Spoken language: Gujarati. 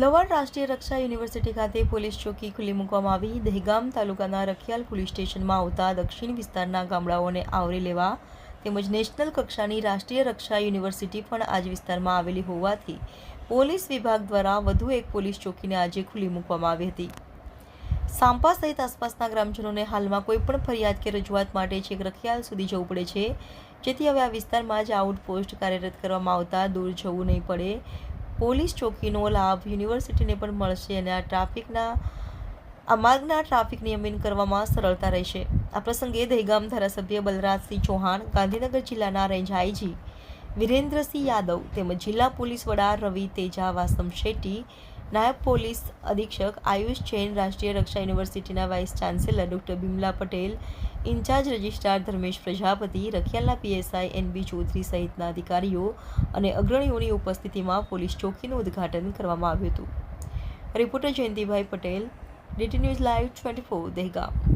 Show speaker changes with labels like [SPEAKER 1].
[SPEAKER 1] લવાડ રાષ્ટ્રીય રક્ષા યુનિવર્સિટી ખાતે પોલીસ ચોકી ખુલ્લી મૂકવામાં આવી. દહેગામ તાલુકાના રખિયાલ પોલીસ સ્ટેશનમાં આવતા દક્ષિણ વિસ્તારના ગામડાઓને આવરી લેવા તેમજ નેશનલ કક્ષાની રાષ્ટ્રીય રક્ષા યુનિવર્સિટી પણ આજ વિસ્તારમાં આવેલી હોવાથી પોલીસ વિભાગ દ્વારા વધુ એક પોલીસ ચોકીને આજે ખુલ્લી મૂકવામાં આવી હતી. સાંપા સહિત આસપાસના ગ્રામજનોને હાલમાં કોઈપણ ફરિયાદ કે રજૂઆત માટે છેક રખિયાલ સુધી જવું પડે છે. જેથી હવે આ વિસ્તારમાં જ આઉટપોસ્ટ કાર્યરત કરવામાં આવતા દૂર જવું નહીં પડે. પોલીસ ચોકીનો લાભ યુનિવર્સિટીને પણ મળશે અને આ ટ્રાફિકના, આ માર્ગના ટ્રાફિક નિયમન કરવામાં સરળતા રહેશે. આ પ્રસંગે દહેગામ ધારાસભ્ય બલરાજસિંહ ચૌહાણ, ગાંધીનગર જિલ્લાના રેન્જ વિરેન્દ્રસિંહ યાદવ તેમજ જિલ્લા પોલીસ વડા રવિ તેજા વાસમ શેટ્ટી નાયબ પોલીસ અધિક્ષક આયુષ જૈન રાષ્ટ્રીય રક્ષા યુનિવર્સિટીના vice chancellor doctor Bimla Patel, in charge registrar Dharmesh Prajapati, રખિયાલના PSI N B Chaudhary સહિતના અધિકારીઓ અને અગ્રણીઓની ઉપસ્થિતિમાં પોલીસ ચોકીનું ઉદ્ઘાટન કરવામાં આવ્યું હતું. Reporter Jayantibhai Patel, DT news live twenty four, Dehgam.